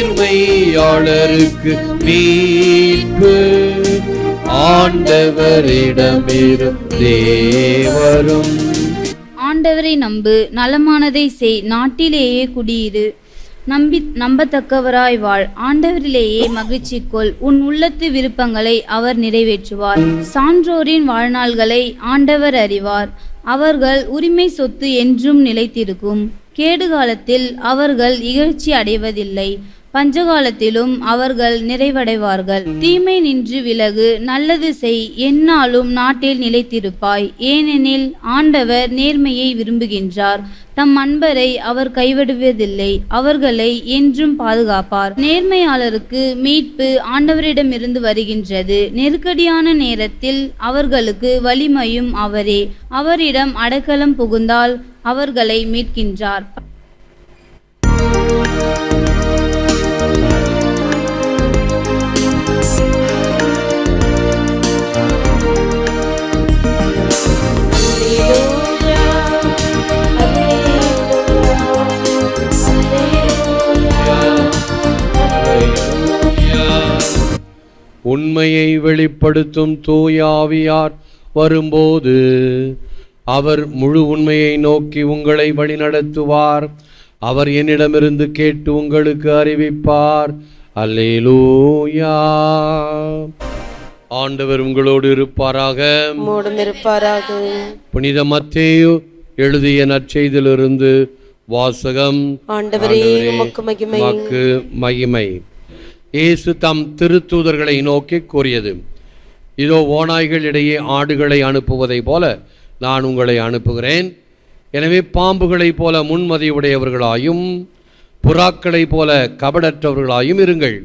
நேர்மையாளருக்கு மீட்பு. ஆண்டவரிடமிருந்தே ஆண்டவரை நம்பு நலமானதை செய் நாட்டிலேயே குடியிரு. நம்பி நம்பத்தக்கவராய் வாழ். ஆண்டவரிலேயே மகிழ்ச்சி கொள். உன் உள்ளத்து விருப்பங்களை அவர் நிறைவேற்றுவார். சான்றோரின் வாழ்நாள்களை ஆண்டவர் அறிவார். அவர்கள் உரிமை சொத்து என்றும் நிலைத்திருக்கும். கேடு காலத்தில் அவர்கள் இகழ்ச்சி அடைவதில்லை. பஞ்சகாலத்திலும் அவர்கள் நிறைவடைவார்கள். தீமை நின்று விலகு நல்லது செய் என்னாலும் நாட்டில் நிலைத்திருப்பாய். ஏனெனில் ஆண்டவர் நேர்மையை விரும்புகின்றார். தம் அன்பரை அவர் கைவிடுவதில்லை அவர்களை என்றும் பாதுகாப்பார். நேர்மையாளருக்கு மீட்பு ஆண்டவரிடமிருந்து வருகின்றது. நெருக்கடியான நேரத்தில் அவர்களுக்கு வலிமையும் அவரே. அவரிடம் அடக்கலம் புகுந்தால் அவர்களை மீட்கின்றார். உண்மையை வெளிப்படுத்தும் தூயாவியார் வரும்போது அவர் முழு உண்மையை நோக்கி உங்களை வழிநடத்துவார். அவர் என்னிடமிருந்து கேட்டு உங்களுக்கு அறிவிப்பார். அல்லேலூயா. ஆண்டவர் உங்களோடு இருப்பாராக. புனித மத்தேயு எழுதிய நற்செய்திலிருந்து வாசகம். மகிமை. இயேசு தம் திருத்தூதர்களை நோக்கி கூறியது இதோ ஓநாய்கள் இடையே ஆடுகளை அனுப்புவதைப் போல நான் உங்களை அனுப்புகிறேன். எனவே பாம்புகளைப் போல முன்மதியுடையவர்களாயும் புறாக்களைப் போல கபடற்றவர்களாயும் இருங்கள்.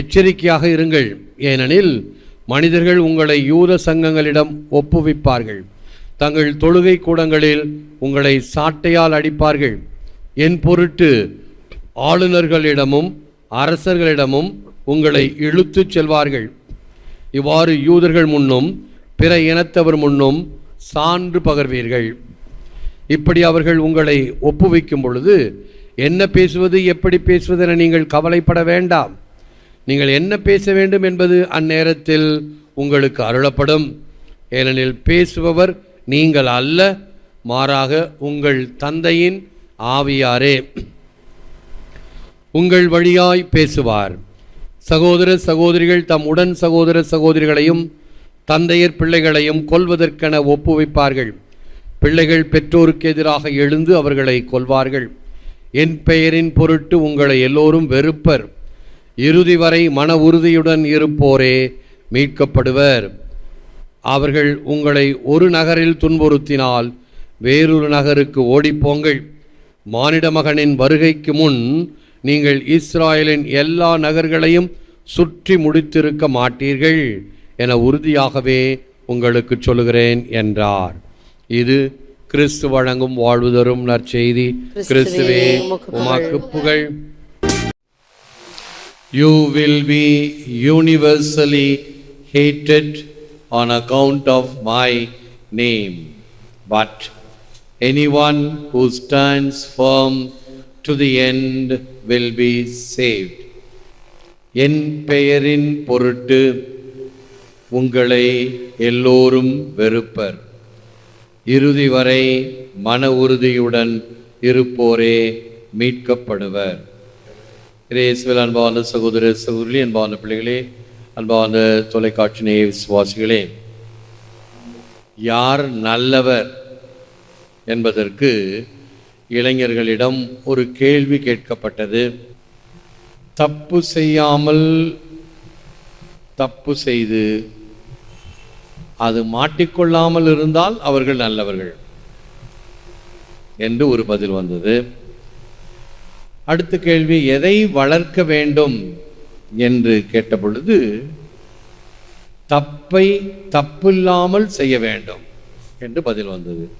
எச்சரிக்கையாக இருங்கள். ஏனெனில் மனிதர்கள் உங்களை யூத சங்கங்களிடம் ஒப்புவிப்பார்கள். தங்கள் தொழுகை கூடங்களில் உங்களை சாட்டையால் அடிப்பார்கள். என் பொருட்டு ஆளுநர்களிடமும் அரசர்களிடமும் உங்களை இழுத்துச் செல்வார்கள். இவ்வாறு யூதர்கள் முன்னும் பிற இனத்தவர் முன்னும் சான்று பகர்வீர்கள். இப்படி அவர்கள் உங்களை ஒப்புவிக்கும் பொழுது என்ன பேசுவது எப்படி பேசுவது என நீங்கள் கவலைப்பட வேண்டாம். நீங்கள் என்ன பேச வேண்டும் என்பது அந்நேரத்தில் உங்களுக்கு அருளப்படும். ஏனெனில் பேசுபவர் நீங்கள் அல்ல மாறாக உங்கள் தந்தையின் ஆவியாரே. உங்கள் வழியாய் பேசுவார். சகோதர சகோதரிகள் தம் உடன் சகோதர சகோதரிகளையும் தந்தையர் பிள்ளைகளையும் கொல்வதற்கென ஒப்புவிப்பார்கள். பிள்ளைகள் பெற்றோருக்கு எதிராக எழுந்து அவர்களை கொல்வார்கள். என் பெயரின் பொருட்டு உங்களை எல்லோரும் வெறுப்பர். இறுதி வரை மன உறுதியுடன் இருப்போரே மீட்கப்படுவர். அவர்கள் உங்களை ஒரு நகரில் துன்புறுத்தினால் வேறொரு நகருக்கு ஓடிப்போங்கள். மானிட மகனின் வருகைக்கு முன் நீங்கள் இஸ்ராயலின் எல்லா நகர்களையும் சுற்றி முடித்திருக்க மாட்டீர்கள் என உறுதியாகவே உங்களுக்கு சொல்லுகிறேன் என்றார். இது கிறிஸ்து வழங்கும் வாழ்வு தரும் நற்செய்தி. கிறிஸ்துவே உமக்கு புகழ். You will be universally hated on account of my name, but anyone who stands firm to the end will be saved. என் பெயரின் பொருட்டு உங்களை எல்லோரும் வெறுப்பர் இறுதி வரை மன உறுதியுடன் இருப்போரே மீட்கப்படுவர் இயேசுவில் அன்பான சகோதர சகோதரி அன்பான பிள்ளைகளே அன்பான தொலைக்காட்சி நேய விசுவாசிகளே யார் நல்லவர் என்பதற்கு இளைஞர்களிடம் ஒரு கேள்வி கேட்கப்பட்டது. தப்பு செய்யாமல் தப்பு செய்து அது மாட்டிக்கொள்ளாமல் இருந்தால் அவர்கள் நல்லவர்கள் என்று ஒரு பதில் வந்தது. அடுத்த கேள்வி எதை வளர்க்க வேண்டும்? என்று கேட்டபொழுது தப்பை தப்பில்லாமல் செய்ய வேண்டும் என்று பதில் வந்தது.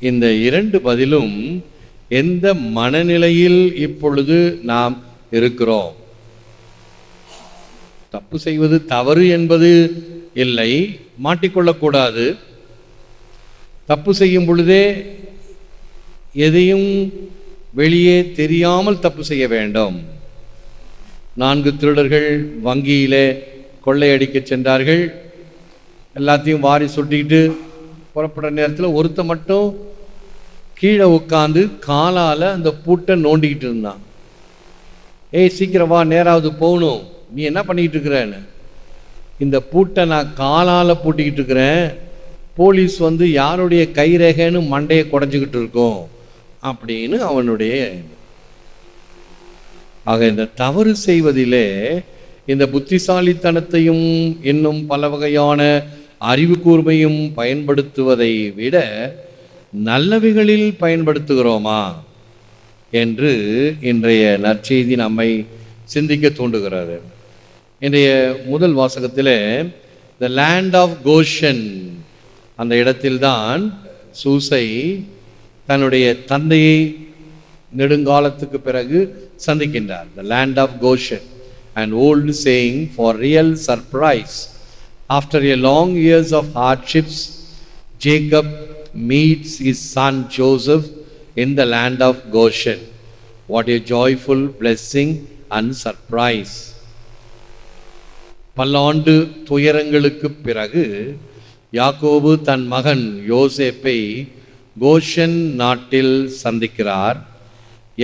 இந்த இரண்டு பதிலும் எந்த மனநிலையில் இப்பொழுது நாம் இருக்கிறோம்? தப்பு செய்வது தவறு என்பது இல்லை மாட்டிக்கொள்ளக்கூடாது. தப்பு செய்யும் பொழுதே எதையும் வெளியே தெரியாமல் தப்பு செய்ய வேண்டும். நான்கு திருடர்கள் வங்கியிலே கொள்ளையடிக்க சென்றார்கள். எல்லாத்தையும் வாரி சுட்டிக்கிட்டு புறப்படுற நேரத்தில் ஒருத்த மட்டும் கீழே உட்காந்து காலால் அந்த பூட்டை நோண்டிக்கிட்டு இருந்தான். ஏய் சீக்கிரம் வா நேராவது போகணும். நீ என்ன பண்ணிக்கிட்டு இருக்கிறேன்னு? இந்த பூட்டை நான் காலால் பூட்டிக்கிட்டு இருக்கிறேன். போலீஸ் வந்து யாருடைய கைரேகைன்னு மண்டையை குடஞ்சிக்கிட்டு இருக்கோம் அப்படின்னு அவனுடைய ஆக இந்த தவறு செய்வதிலே இந்த புத்திசாலித்தனத்தையும் இன்னும் பல வகையான அறிவு கூர்மையும் பயன்படுத்துவதை விட நல்லவைகளில் பயன்படுத்துகிறோமா என்று இன்றைய நற்செய்தி நம்மை சிந்திக்க தூண்டுகிறது. இன்றைய முதல் வாசகத்தில் த லேண்ட் ஆஃப் கோஷன் அந்த இடத்தில்தான் சூசை தன்னுடைய தந்தையை நெடுங்காலத்துக்கு பிறகு சந்திக்கின்றார். The land of Goshen and old saying for real surprise after a long years of hardships, Jacob meets his son Joseph in the land of Goshen what a joyful blessing and surprise பல்லாண்டு துயரங்களுக்கு பிறகு யாக்கோபு தன் மகன் யோசேப்பை கோஷன் நாட்டில் சந்திக்கிறார்.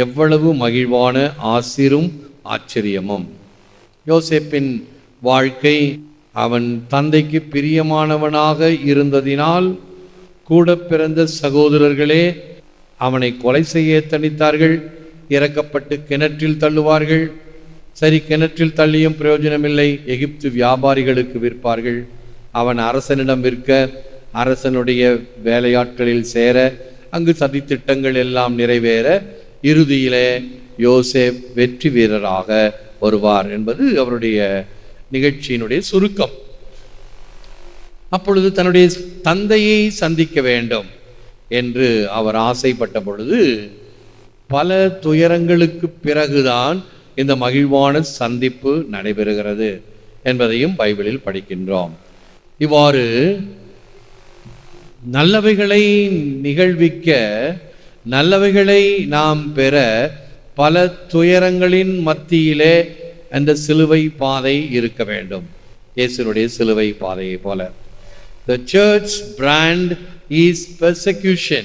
எவ்வளவு மகிழ்வான ஆசிரும் ஆச்சரியமும். யோசேப்பின் வாழ்க்கை அவன் தந்தைக்கு பிரியமானவனாக இருந்ததினால் கூட பிறந்த சகோதரர்களே அவனை கொலை செய்ய தணித்தார்கள் இறக்கப்பட்டு கிணற்றில் தள்ளுவார்கள். சரி கிணற்றில் தள்ளியும் பிரயோஜனமில்லை எகிப்து வியாபாரிகளுக்கு விற்பார்கள். அவன் அரசனிடம் விற்க அரசனுடைய வேலையாட்களில் சேர அங்கு சதித்திட்டங்கள் எல்லாம் நிறைவேற இறுதியிலே யோசேப் வெற்றி வீரராக வருவார் என்பது அவருடைய நிகழ்ச்சியினுடைய சுருக்கம். அப்பொழுது தன்னுடைய தந்தையை சந்திக்க வேண்டும் என்று அவர் ஆசைப்பட்ட பொழுது பல துயரங்களுக்கு பிறகுதான் இந்த மகிழ்வான சந்திப்பு நடைபெறுகிறது என்பதையும் பைபிளில் படிக்கின்றோம். இவ்வாறு நல்லவைகளை நிகழ்விக்க நல்லவைகளை நாம் பெற பல துயரங்களின் மத்தியிலே அந்த சிலுவை பாதை இருக்க வேண்டும். இயேசுனுடைய சிலுவை பாதையை போல. The church brand is persecution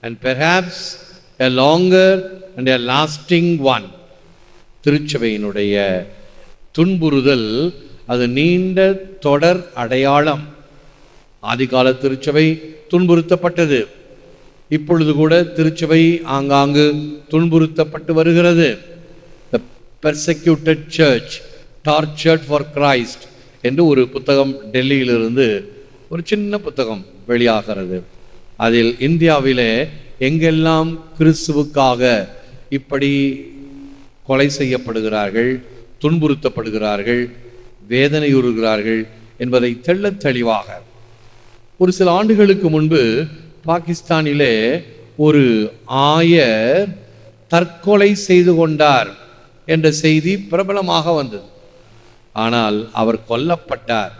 and perhaps a longer and a lasting one திருச்சபையினுடைய துன்புறுதல் அது நீண்ட தொடர் அடையாளம். ஆதிகால திருச்சபை துன்புறுத்தப்பட்டது. இப்பொழுது கூட திருச்சபை ஆங்காங்கு துன்புறுத்தப்பட்டு வருகிறது. Persecuted church tortured for Christ என்று ஒரு புத்தகம் டெல்லியிலிருந்து ஒரு சின்ன புத்தகம் வெளியாகிறது. அதில் இந்தியாவிலே எங்கெல்லாம் கிறிஸ்துவுக்காக இப்படி கொலை செய்யப்படுகிறார்கள் துன்புறுத்தப்படுகிறார்கள் வேதனையுறுகிறார்கள் என்பதை தெள்ளத் தெளிவாக. ஒரு சில ஆண்டுகளுக்கு முன்பு பாகிஸ்தானிலே ஒரு ஆயர் தற்கொலை செய்து கொண்டார். என்ற செய்தி பிரபலமாக வந்தது. ஆனால் அவர் கொல்லப்பட்டார்.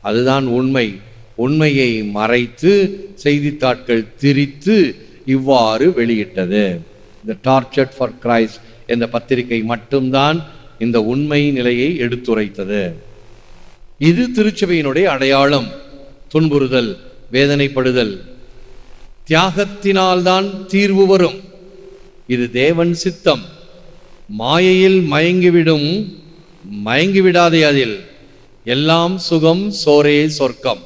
அதுதான் உண்மை. உண்மையை மறைத்து செய்தித்தாட்கள் திரித்து இவ்வாறு வெளியிட்டது. இந்த டார்ச்சர்ட் ஃபார் கிரைஸ்ட் என்ற பத்திரிகை மட்டும்தான் இந்த உண்மை நிலையை எடுத்துரைத்தது. இது திருச்சபையினுடைய அடையாளம். துன்புறுதல் வேதனைப்படுதல். தியாகத்தினால்தான் தீர்வு வரும். இது தேவன் சித்தம். மாயையில் மயங்கிவிடும் மயங்கிவிடாதே அதில். எல்லாம் சுகம் சோரே சொர்க்கம்.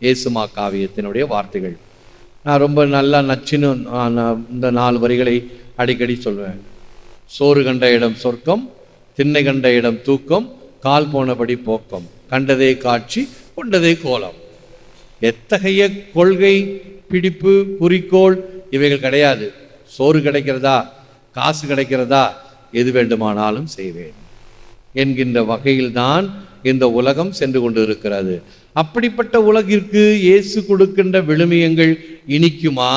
ஏசுமா காவியத்தினுடைய வார்த்தைகள். நான் ரொம்ப நல்லா நச்சுன்னு நான் இந்த நாலு வரிகளை அடிக்கடி சொல்வேன். சோறு கண்ட இடம் சொர்க்கம் திண்ணை கண்ட இடம் தூக்கம் கால் போனபடி போக்கம். கண்டதே காட்சி கொண்டதே கோலம். எத்தகைய கொள்கை பிடிப்பு குறிக்கோள் இவைகள் கிடையாது. சோறு கிடைக்கிறதா காசு கிடைக்கிறதா எது வேண்டுமானாலும் செய்வேன். என்கின்ற வகையில்தான் இந்த உலகம் சென்று கொண்டிருக்கிறது. அப்படிப்பட்ட உலகிற்கு இயேசு கொடுக்கின்ற விழுமியங்கள் இனிக்குமா?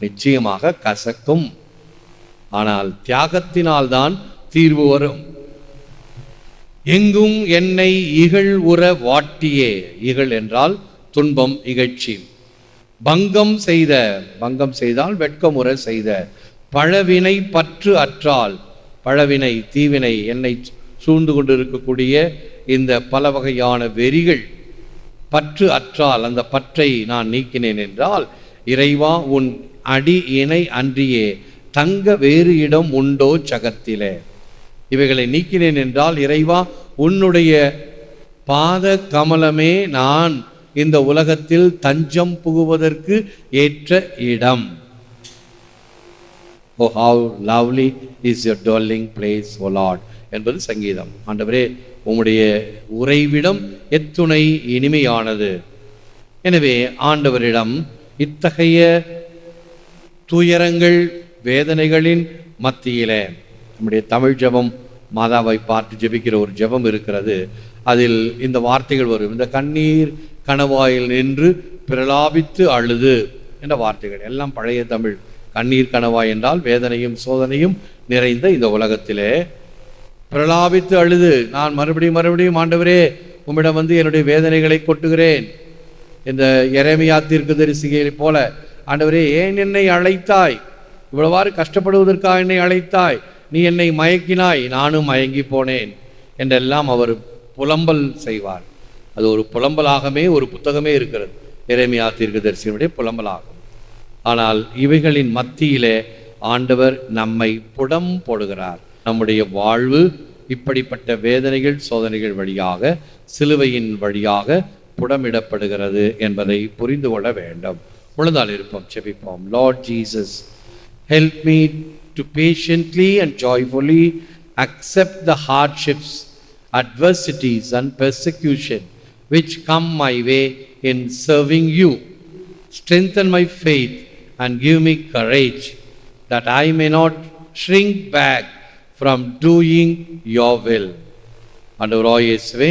நிச்சயமாக கசக்கும். ஆனால் தியாகத்தினால்தான் தீர்வு வரும். எங்கும் என்னை இகழ் உற வாட்டியே. இகழ் என்றால் துன்பம் இகழ்ச்சி. பங்கம் செய்த பங்கம் செய்தால் வெட்கமுற செய்த. பழவினை பற்று அற்றால் பழவினை தீவினை என்னை சூழ்ந்து கொண்டு இருக்கக்கூடிய இந்த பல வகையான வெறிகள் பற்று அற்றால் அந்த பற்றை நான் நீக்கினேன் என்றால் இறைவா உன் அடி இணை அன்றியே தங்க வேறு இடம் உண்டோ சகத்திலே. இவைகளை நீக்கினேன் என்றால் இறைவா உன்னுடைய பாத கமலமே நான் இந்த உலகத்தில் தஞ்சம் புகுவதற்கு ஏற்ற இடம். O how lovely is your dwelling place O Lord என்பது சங்கீதம். ஆண்டவரே உம்முடைய உறைவிடம் எத்துணை இனிமையானது. எனவே ஆண்டவரிடம் இத்தகைய துயரங்கள் வேதனைகளின் மத்தியிலே நம்முடைய தமிழ் ஜெபம் மாதாவை பார்த்து ஜெபிக்கிற ஒரு ஜெபம் இருக்கிறது. அதில் இந்த வார்த்தைகள் வரும். இந்த கண்ணீர் கணவாயில் நின்று பிரலாபித்து அழுது என்ற வார்த்தைகள். எல்லாம் பழைய தமிழ். கண்ணீர் கனவா என்றால் வேதனையும் சோதனையும் நிறைந்த இந்த உலகத்திலே. பிரலாபித்து அழுது நான் மறுபடியும் மறுபடியும் ஆண்டவரே உம்மிடம் வந்து என்னுடைய வேதனைகளை கொட்டுகிறேன். இந்த எரேமியா தீர்க்கதரிசிகளைப் போல ஆண்டவரே ஏன் என்னை அழைத்தாய்? இவ்வளவாறு கஷ்டப்படுவதற்காக என்னை அழைத்தாய்? நீ என்னை மயக்கினாய்? நானும் மயங்கி போனேன். என்றெல்லாம் அவர் புலம்பல் செய்வார். அது ஒரு புலம்பலாகவே ஒரு புத்தகமே இருக்கிறது. எரேமியா தீர்க்கதரிசியினுடைய புலம்பலாகும். ஆனால் இவைகளின் மத்தியிலே ஆண்டவர் நம்மை புடம் போடுகிறார் நம்முடைய வாழ்வு இப்படிப்பட்ட வேதனைகள் சோதனைகள் வழியாக சிலுவையின் வழியாக புடமிடப்படுகிறது என்பதை புரிந்து கொள்ள வேண்டும் முழுந்தால் இருப்போம் செபிப்போம் Lord Jesus help me to patiently and joyfully accept the hardships adversities and persecution which come my way in serving you strengthen my faith and give me courage that I may not shrink back from doing your will. ஆண்டவராய் இயேசுவே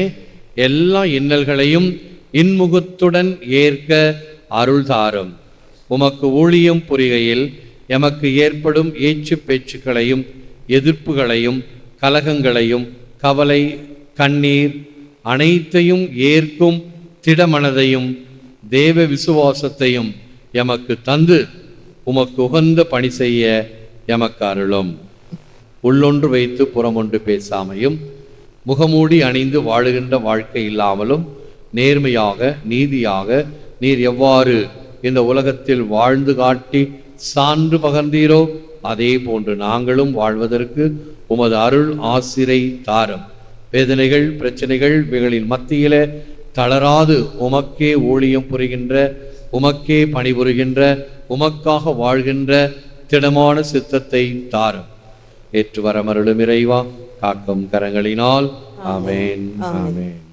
எல்லா இன்னல்களையும் இன்முகத்துடன் ஏற்க அருள் தாரும் உமக்கு ஊழியம் புரிகையில் எமக்கு ஏற்படும் ஏச்சு பேச்சுக்களையும் எதிர்ப்புகளையும் கலகங்களையும் கவலை கண்ணீர் அனைத்தையும் ஏற்கும் திடமனதையும் தேவ விசுவாசத்தையும் எமக்கு தந்து உமக்கு உகந்த பணி செய்ய எமக்கு அருளும். உள்ளொன்று வைத்து புறமொன்று பேசாமையும் முகமூடி அணிந்து வாழுகின்ற வாழ்க்கை இல்லாமலும் நேர்மையாக நீதியாக நீர் எவ்வாறு இந்த உலகத்தில் வாழ்ந்து காட்டி சான்று பகர்ந்தீரோ அதே போன்று நாங்களும் வாழ்வதற்கு உமது அருள் ஆசிரை தாரும். வேதனைகள் பிரச்சனைகள் இவைகளின் மத்தியிலே தளராது உமக்கே ஊழியம் புரிகின்ற உமக்கே பணிபுரிகின்ற உமக்காக வாழ்கின்ற திடமான சித்தத்தை தாரும். ஏற்று வரமருளும் இறைவா காக்கும் கரங்களினால். ஆமென். ஆமென்.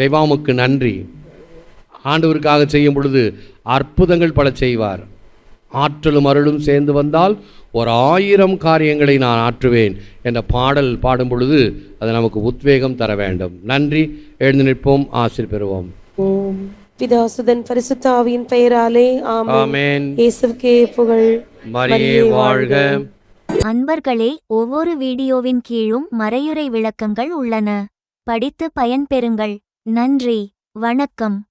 இறைவாமுக்கு நன்றி. ஆண்டவருக்காக செய்யும் பொழுது அற்புதங்கள் பல செய்வார். ஆற்றலும் அருளும் சேர்ந்து வந்தால் ஒரு ஆயிரம் காரியங்களை நான் ஆற்றுவேன் என்ற பாடல் பாடும் பொழுது அது நமக்கு உத்வேகம் தர வேண்டும். நன்றி. எழுந்து நிற்போம். ஆசிர் பெறுவோம். பிதாசுதன் பரிசுத்த ஆவியின் பெயராலே ஆமென். இயேசுவுக்கே புகழ். மரியே வாழ்க. அன்பர்களே ஒவ்வொரு வீடியோவின் கீழும் மறையுறை விளக்கங்கள் உள்ளன. படித்து பயன்பெறுங்கள். நன்றி வணக்கம்.